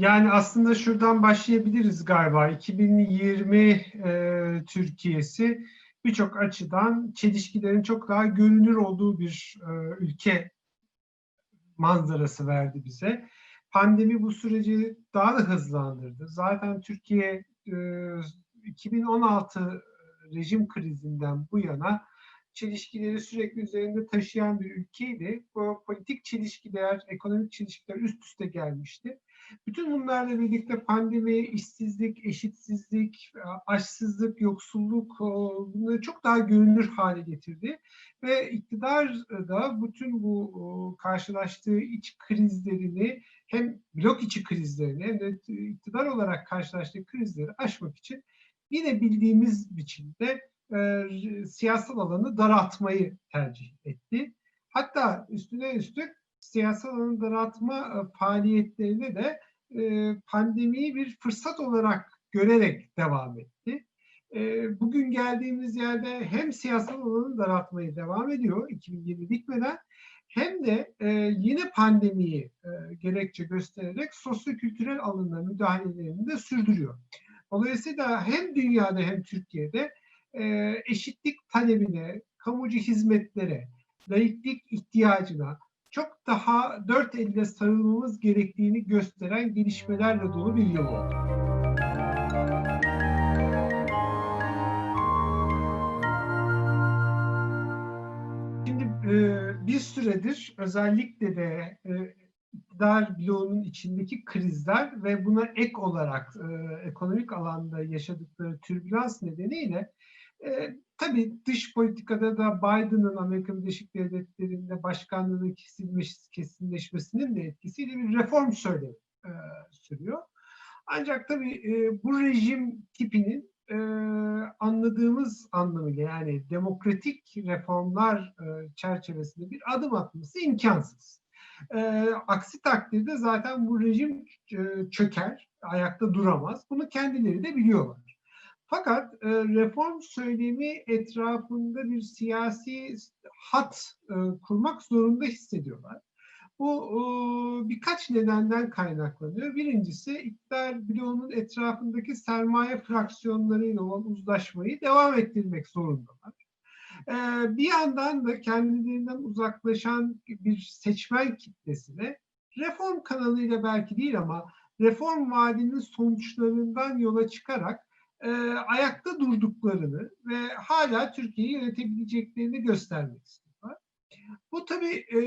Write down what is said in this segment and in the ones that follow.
Yani aslında şuradan başlayabiliriz galiba. 2020 e, Türkiye'si birçok açıdan çelişkilerin çok daha görünür olduğu bir e, ülke manzarası verdi bize. Pandemi bu süreci daha da hızlandırdı. Zaten Türkiye e, 2016 rejim krizinden bu yana çelişkileri sürekli üzerinde taşıyan bir ülkeydi. Bu politik çelişkiler, ekonomik çelişkiler üst üste gelmişti. Bütün bunlarla birlikte pandemi, işsizlik, eşitsizlik, açsızlık, yoksulluk bunları çok daha görünür hale getirdi. Ve iktidar da bütün bu karşılaştığı iç krizlerini hem blok içi krizlerini hem de iktidar olarak karşılaştığı krizleri aşmak için yine bildiğimiz biçimde e, siyasal alanı daraltmayı tercih etti. Hatta üstüne üstlük siyasal alanı daraltma e, faaliyetlerine de e, pandemiyi bir fırsat olarak görerek devam etti. E, bugün geldiğimiz yerde hem siyasal alanı daraltmayı devam ediyor 2020 bitmeden hem de yine pandemiyi gerekçe göstererek sosyo-kültürel alanına müdahalelerini de sürdürüyor. Dolayısıyla hem dünyada hem Türkiye'de eşitlik talebine, kamucu hizmetlere, layıklık ihtiyacına çok daha dört elle sarılmamız gerektiğini gösteren gelişmelerle dolu bir yıl oldu. Şimdi e, bir süredir özellikle de e, iktidar bloğunun içindeki krizler ve buna ek olarak e, ekonomik alanda yaşadıkları türbülans nedeniyle e, tabii dış politikada da Biden'ın Amerika Birleşik Devletleri'nde başkanlığının kesinleşmesinin de etkisiyle bir reform söylemi e, sürüyor. Ancak tabii e, bu rejim tipinin e, anladığımız anlamıyla yani demokratik reformlar e, çerçevesinde bir adım atması imkansız. E, aksi takdirde zaten bu rejim e, çöker, ayakta duramaz. Bunu kendileri de biliyorlar. Fakat e, reform söylemi etrafında bir siyasi hat e, kurmak zorunda hissediyorlar. Bu e, birkaç nedenden kaynaklanıyor. Birincisi iktidar bloğunun etrafındaki sermaye fraksiyonlarıyla olan uzlaşmayı devam ettirmek zorundalar. E, bir yandan da kendilerinden uzaklaşan bir seçmen kitlesine reform kanalıyla belki değil ama reform vaadinin sonuçlarından yola çıkarak e, ayakta durduklarını ve hala Türkiye'yi yönetebileceklerini göstermek istiyorlar. Bu tabii e,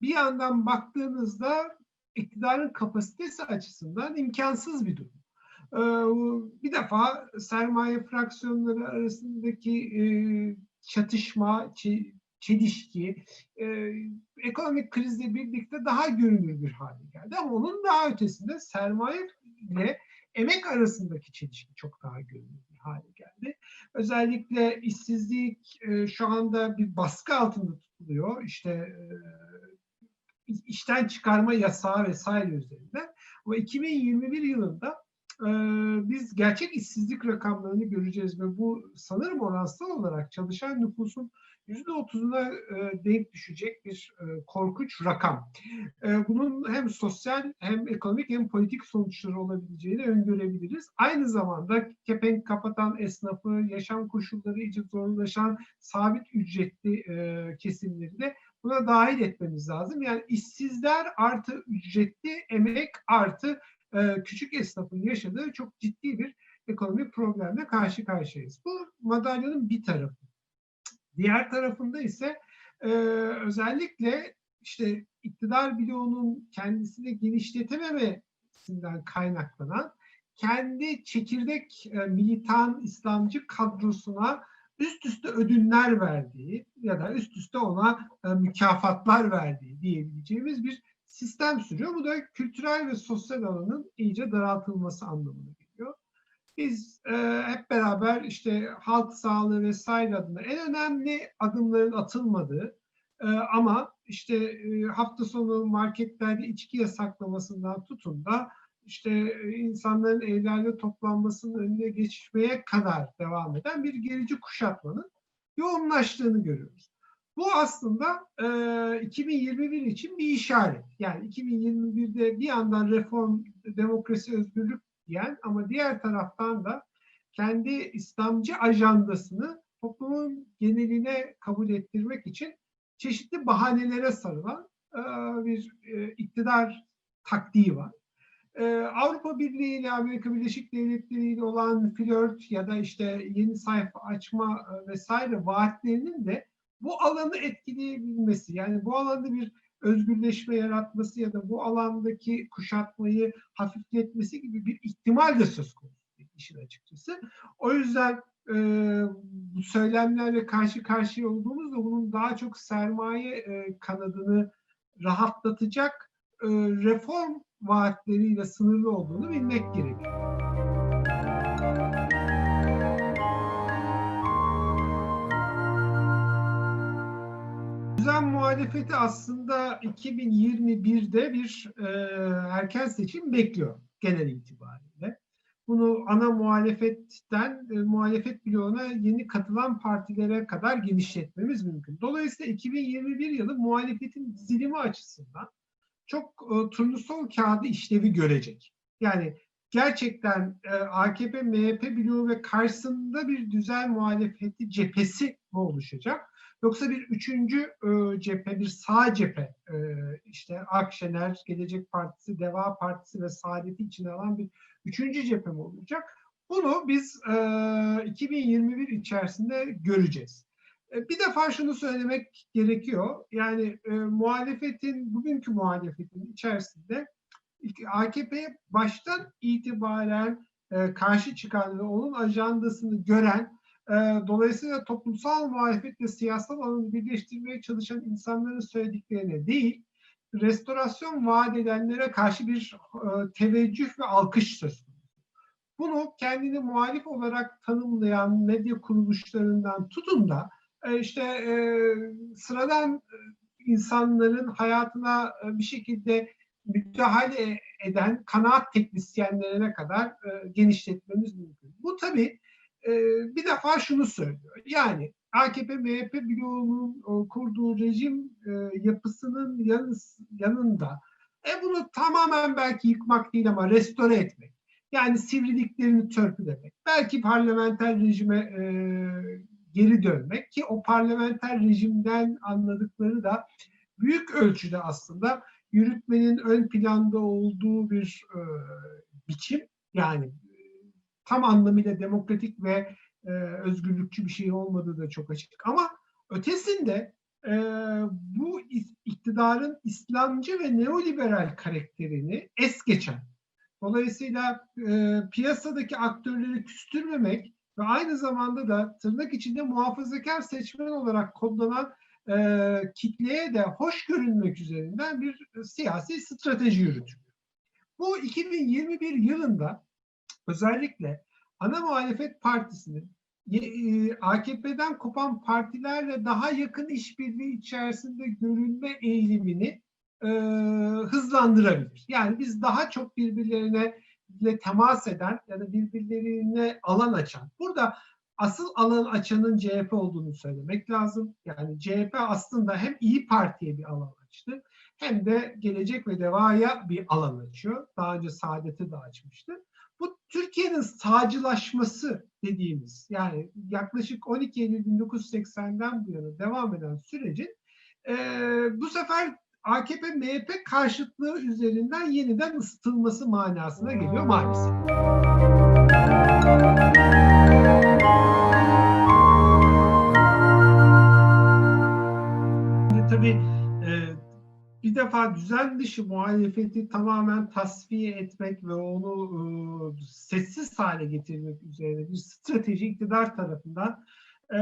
bir yandan baktığınızda iktidarın kapasitesi açısından imkansız bir durum. E, bir defa sermaye fraksiyonları arasındaki e, çatışma, çelişki, e, ekonomik krizle birlikte daha görünür bir hale geldi. Ama onun daha ötesinde sermaye ile emek arasındaki çelişki çok daha görünür bir hale geldi. Özellikle işsizlik e, şu anda bir baskı altında tutuluyor. İşte e, işten çıkarma yasağı vesaire üzerinden. Ama 2021 yılında biz gerçek işsizlik rakamlarını göreceğiz ve bu sanırım oransal olarak çalışan nüfusun %30'una e, denk düşecek bir e, korkunç rakam. E, bunun hem sosyal hem ekonomik hem politik sonuçları olabileceğini öngörebiliriz. Aynı zamanda kepenk kapatan esnafı, yaşam koşulları iyice zorlaşan sabit ücretli kesimleri de buna dahil etmemiz lazım. Yani işsizler artı ücretli emek artı e, küçük esnafın yaşadığı çok ciddi bir ekonomik problemle karşı karşıyayız. Bu madalyonun bir tarafı. Diğer tarafında ise e, özellikle işte iktidar bloğunun kendisini genişletememesinden kaynaklanan kendi çekirdek e, militan İslamcı kadrosuna üst üste ödünler verdiği ya da üst üste ona mükafatlar verdiği diyebileceğimiz bir sistem sürüyor. Bu da kültürel ve sosyal alanın iyice daraltılması anlamına geliyor. Biz e, hep beraber işte halk sağlığı vesaire adına en önemli adımların atılmadığı e, ama işte e, hafta sonu marketlerde içki yasaklamasından tutun da işte e, insanların evlerde toplanmasının önüne geçmeye kadar devam eden bir gerici kuşatmanın yoğunlaştığını görüyoruz. Bu aslında e, 2021 için bir işaret. Yani 2021'de bir yandan reform, demokrasi, özgürlük diyen ama diğer taraftan da kendi İslamcı ajandasını toplumun geneline kabul ettirmek için çeşitli bahanelere sarılan e, bir e, iktidar taktiği var. E, Avrupa Birliği ile Amerika Birleşik Devletleri ile olan flört ya da işte yeni sayfa açma vesaire vaatlerinin de bu alanı etkileyebilmesi, yani bu alanda bir özgürleşme yaratması ya da bu alandaki kuşatmayı hafifletmesi gibi bir ihtimal de söz konusu işin açıkçası. O yüzden e, bu söylemlerle karşı karşıya olduğumuzda bunun daha çok sermaye e, kanadını rahatlatacak e, reform vaatleriyle sınırlı olduğunu bilmek gerekiyor. Düzen muhalefeti aslında 2021'de bir e, erken seçim bekliyor genel itibariyle. Bunu ana muhalefetten e, muhalefet bloğuna yeni katılan partilere kadar genişletmemiz mümkün. Dolayısıyla 2021 yılı muhalefetin dizilimi açısından çok e, turnusol kağıdı işlevi görecek. Yani gerçekten e, AKP, MHP bloğu ve karşısında bir düzen muhalefeti cephesi mi oluşacak? Yoksa bir üçüncü e, cephe, bir sağ cephe, e, işte Akşener, Gelecek Partisi, Deva Partisi ve Saadet'i içine alan bir üçüncü cephe mi olacak? Bunu biz e, 2021 içerisinde göreceğiz. E, bir defa şunu söylemek gerekiyor. Yani e, muhalefetin, bugünkü muhalefetin içerisinde AKP'ye baştan itibaren e, karşı çıkan ve onun ajandasını gören e, dolayısıyla toplumsal muhalefetle siyasal alanı birleştirmeye çalışan insanların söylediklerine değil, restorasyon vaat edenlere karşı bir e, teveccüh ve alkış söz. Bunu kendini muhalif olarak tanımlayan medya kuruluşlarından tutun da e, işte e, sıradan e, insanların hayatına e, bir şekilde müdahale eden kanaat teknisyenlerine kadar e, genişletmemiz mümkün. Bu tabii e, bir defa şunu söylüyor. Yani AKP, MHP bloğunun e, kurduğu rejim e, yapısının yanı, yanında e bunu tamamen belki yıkmak değil ama restore etmek. Yani sivriliklerini törpülemek. Belki parlamenter rejime e, geri dönmek ki o parlamenter rejimden anladıkları da büyük ölçüde aslında yürütmenin ön planda olduğu bir e, biçim yani tam anlamıyla demokratik ve e, özgürlükçü bir şey olmadığı da çok açık. Ama ötesinde e, bu iktidarın İslamcı ve neoliberal karakterini es geçen, dolayısıyla e, piyasadaki aktörleri küstürmemek ve aynı zamanda da tırnak içinde muhafazakar seçmen olarak kodlanan e, kitleye de hoş görünmek üzerinden bir siyasi strateji yürütülüyor. Bu 2021 yılında özellikle ana muhalefet partisinin e, AKP'den kopan partilerle daha yakın işbirliği içerisinde görünme eğilimini e, hızlandırabilir. Yani biz daha çok birbirlerine ile temas eden ya da birbirlerine alan açan. Burada asıl alan açanın CHP olduğunu söylemek lazım. Yani CHP aslında hem İyi Parti'ye bir alan açtı hem de Gelecek ve Deva'ya bir alan açıyor. Daha önce Saadet'e de açmıştı. Bu Türkiye'nin sağcılaşması dediğimiz yani yaklaşık 12 Eylül 1980'den bu yana devam eden sürecin e, bu sefer AKP MHP karşıtlığı üzerinden yeniden ısıtılması manasına geliyor maalesef. Tabii bir defa düzen dışı muhalefeti tamamen tasfiye etmek ve onu e, sessiz hale getirmek üzerine bir strateji iktidar tarafından e,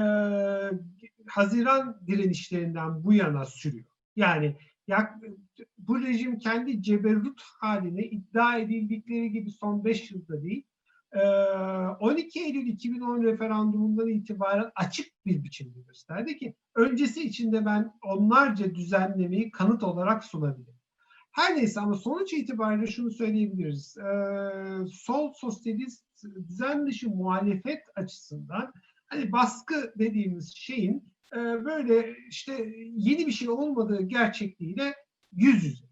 Haziran direnişlerinden bu yana sürüyor. Yani yak, bu rejim kendi ceberrut haline iddia edildikleri gibi son 5 yılda değil, 12 Eylül 2010 referandumundan itibaren açık bir biçimde gösterdi ki öncesi içinde ben onlarca düzenlemeyi kanıt olarak sunabilirim. Her neyse ama sonuç itibariyle şunu söyleyebiliriz. Sol sosyalist düzen dışı muhalefet açısından hani baskı dediğimiz şeyin e, böyle işte yeni bir şey olmadığı gerçekliğiyle yüz yüzeyiz.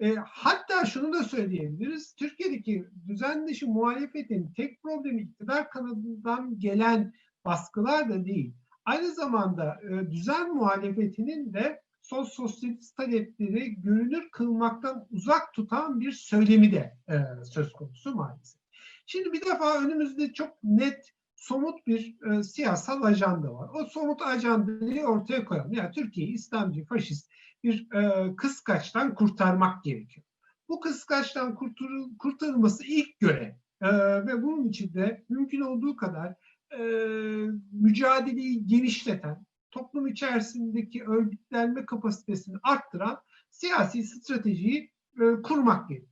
E, hatta şunu da söyleyebiliriz. Türkiye'deki düzen dışı muhalefetin tek problemi iktidar kanadından gelen baskılar da değil. Aynı zamanda e, düzen muhalefetinin de sol sosyalist talepleri görünür kılmaktan uzak tutan bir söylemi de e, söz konusu maalesef. Şimdi bir defa önümüzde çok net, somut bir e, siyasal ajanda var. O somut ajandayı ortaya koyalım. Yani Türkiye'yi İslamcı, faşist bir e, kıskaçtan kurtarmak gerekiyor. Bu kıskaçtan kurtarıl, kurtarılması ilk görev. E, ve bunun için de mümkün olduğu kadar e, mücadeleyi genişleten, toplum içerisindeki örgütlenme kapasitesini arttıran siyasi stratejiyi e, kurmak gerekir.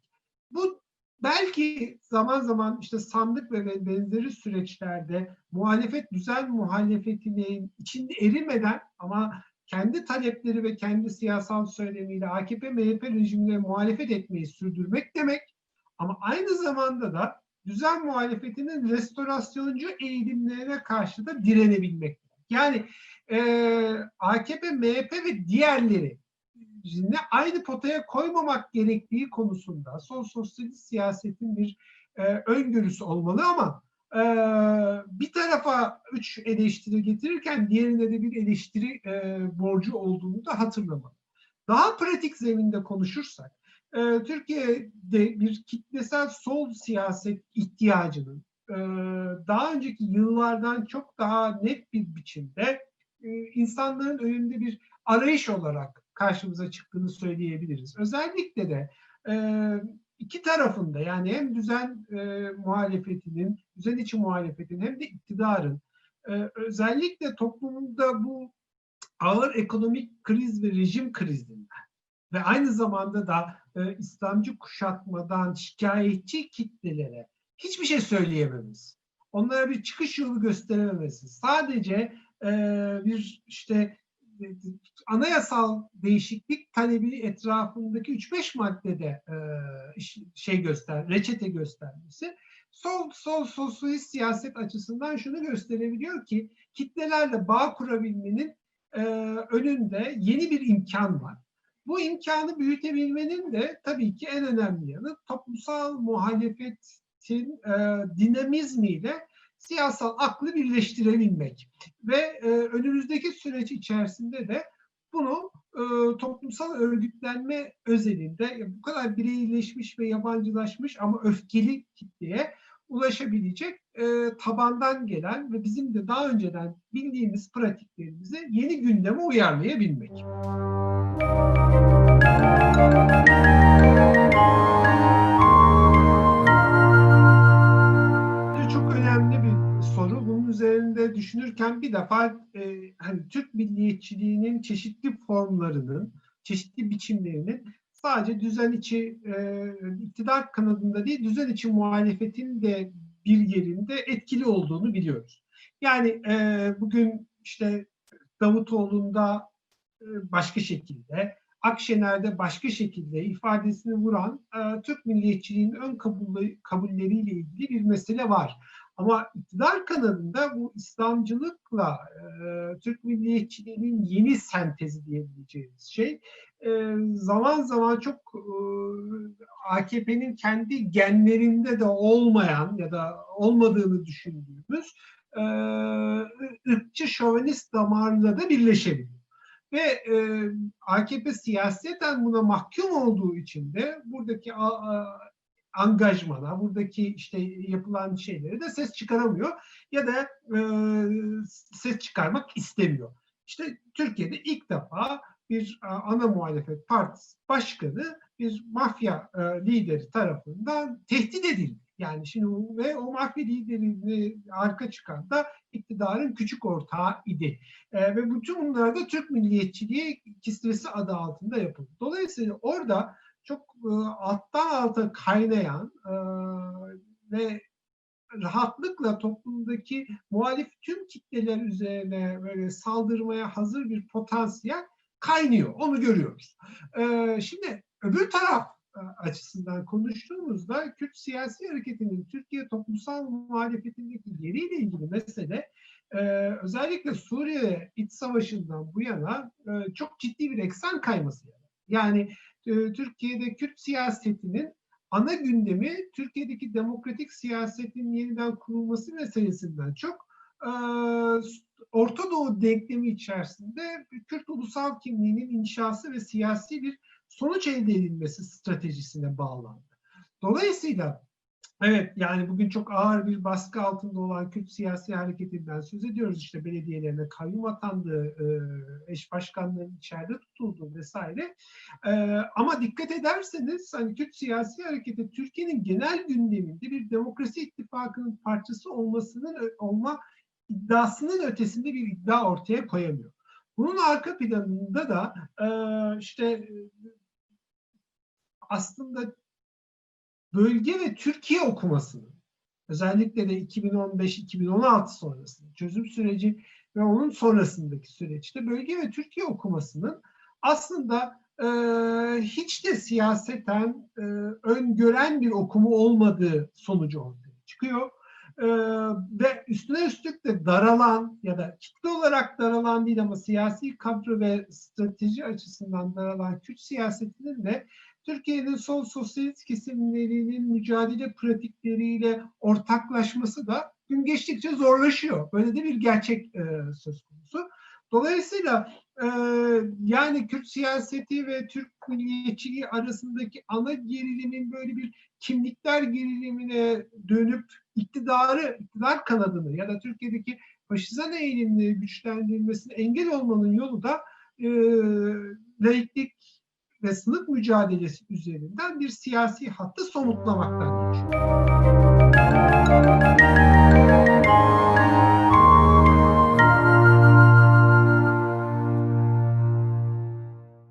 Bu belki zaman zaman işte sandık ve benzeri süreçlerde muhalefet düzen muhalefetinin içinde erimeden ama kendi talepleri ve kendi siyasal söylemiyle AKP MHP rejimine muhalefet etmeyi sürdürmek demek ama aynı zamanda da düzen muhalefetinin restorasyoncu eğilimlerine karşı da direnebilmek. Yani e, AKP, MHP ve diğerleri ne aynı potaya koymamak gerektiği konusunda sol sosyalist siyasetin bir e, öngörüsü olmalı ama e, bir tarafa üç eleştiri getirirken diğerine de bir eleştiri e, borcu olduğunu da hatırlamalı. Daha pratik zeminde konuşursak, e, Türkiye'de bir kitlesel sol siyaset ihtiyacının e, daha önceki yıllardan çok daha net bir biçimde e, insanların önünde bir arayış olarak karşımıza çıktığını söyleyebiliriz. Özellikle de e, iki tarafında yani hem düzen e, muhalefetinin, düzen içi muhalefetin hem de iktidarın e, özellikle toplumda bu ağır ekonomik kriz ve rejim krizinden ve aynı zamanda da e, İslamcı kuşatmadan şikayetçi kitlelere hiçbir şey söyleyememiz, onlara bir çıkış yolu gösterememesi, sadece e, bir işte anayasal değişiklik talebi etrafındaki 3-5 maddede e, şey göster, reçete göstermesi sol sol sosyalist siyaset açısından şunu gösterebiliyor ki kitlelerle bağ kurabilmenin e, önünde yeni bir imkan var. Bu imkanı büyütebilmenin de tabii ki en önemli yanı toplumsal muhalefetin e, dinamizmiyle siyasal aklı birleştirebilmek ve e, önümüzdeki süreç içerisinde de bunu e, toplumsal örgütlenme özelinde bu kadar bireyleşmiş ve yabancılaşmış ama öfkeli kitleye ulaşabilecek e, tabandan gelen ve bizim de daha önceden bildiğimiz pratiklerimizi yeni gündeme uyarlayabilmek. Üzerinde düşünürken bir defa e, hani Türk milliyetçiliğinin çeşitli formlarının, çeşitli biçimlerinin sadece düzen içi e, iktidar kanadında değil, düzen içi muhalefetin de bir yerinde etkili olduğunu biliyoruz. Yani e, bugün işte Davutoğlu'nda e, başka şekilde, Akşener'de başka şekilde ifadesini vuran e, Türk milliyetçiliğinin ön kabulleriyle ilgili bir mesele var. Ama iktidar kanadında bu İslamcılıkla e, Türk milliyetçiliğinin yeni sentezi diyebileceğimiz şey e, zaman zaman çok e, AKP'nin kendi genlerinde de olmayan ya da olmadığını düşündüğümüz e, ırkçı şövenist damarla da birleşebiliyor. Ve e, AKP siyaseten buna mahkum olduğu için de buradaki a, a, angajmana, buradaki işte yapılan şeyleri de ses çıkaramıyor ya da e, ses çıkarmak istemiyor. İşte Türkiye'de ilk defa bir e, ana muhalefet partisi başkanı bir mafya e, lideri tarafından tehdit edildi. Yani şimdi ve o mafya liderini arka çıkan da iktidarın küçük ortağı idi. E, ve bütün bunlar da Türk milliyetçiliği kisvesi adı altında yapıldı. Dolayısıyla orada çok e, alttan alta kaynayan e, ve rahatlıkla toplumdaki muhalif tüm kitleler üzerine böyle saldırmaya hazır bir potansiyel kaynıyor. Onu görüyoruz. E, şimdi öbür taraf e, açısından konuştuğumuzda Kürt siyasi hareketinin Türkiye toplumsal muhalefetindeki yeriyle ilgili mesele e, özellikle Suriye iç savaşından bu yana e, çok ciddi bir eksen kayması. Yani, Türkiye'de Kürt siyasetinin ana gündemi Türkiye'deki demokratik siyasetin yeniden kurulması meselesinden çok e, Orta Doğu denklemi içerisinde Kürt ulusal kimliğinin inşası ve siyasi bir sonuç elde edilmesi stratejisine bağlandı. Dolayısıyla Evet yani bugün çok ağır bir baskı altında olan Kürt siyasi hareketinden söz ediyoruz. İşte belediyelerine kayyum atandı, e, eş başkanların içeride tutuldu vesaire. E, ama dikkat ederseniz hani Kürt siyasi hareketi Türkiye'nin genel gündeminde bir demokrasi ittifakının parçası olmasının olma iddiasının ötesinde bir iddia ortaya koyamıyor. Bunun arka planında da e, işte aslında bölge ve Türkiye okumasının özellikle de 2015-2016 sonrası çözüm süreci ve onun sonrasındaki süreçte bölge ve Türkiye okumasının aslında e, hiç de siyaseten e, öngören bir okumu olmadığı sonucu ortaya çıkıyor. E, ve üstüne üstlük de daralan ya da kitle olarak daralan değil ama siyasi kadro ve strateji açısından daralan Kürt siyasetinin de Türkiye'nin sol sosyalist kesimlerinin mücadele pratikleriyle ortaklaşması da gün geçtikçe zorlaşıyor. Böyle de bir gerçek e, söz konusu. Dolayısıyla e, yani Kürt siyaseti ve Türk milliyetçiliği arasındaki ana gerilimin böyle bir kimlikler gerilimine dönüp iktidarı, iktidar kanadını ya da Türkiye'deki faşizan eğilimleri güçlendirilmesine engel olmanın yolu da e, laiklik ve sınıf mücadelesi üzerinden bir siyasi hattı somutlamaktan geçiyor.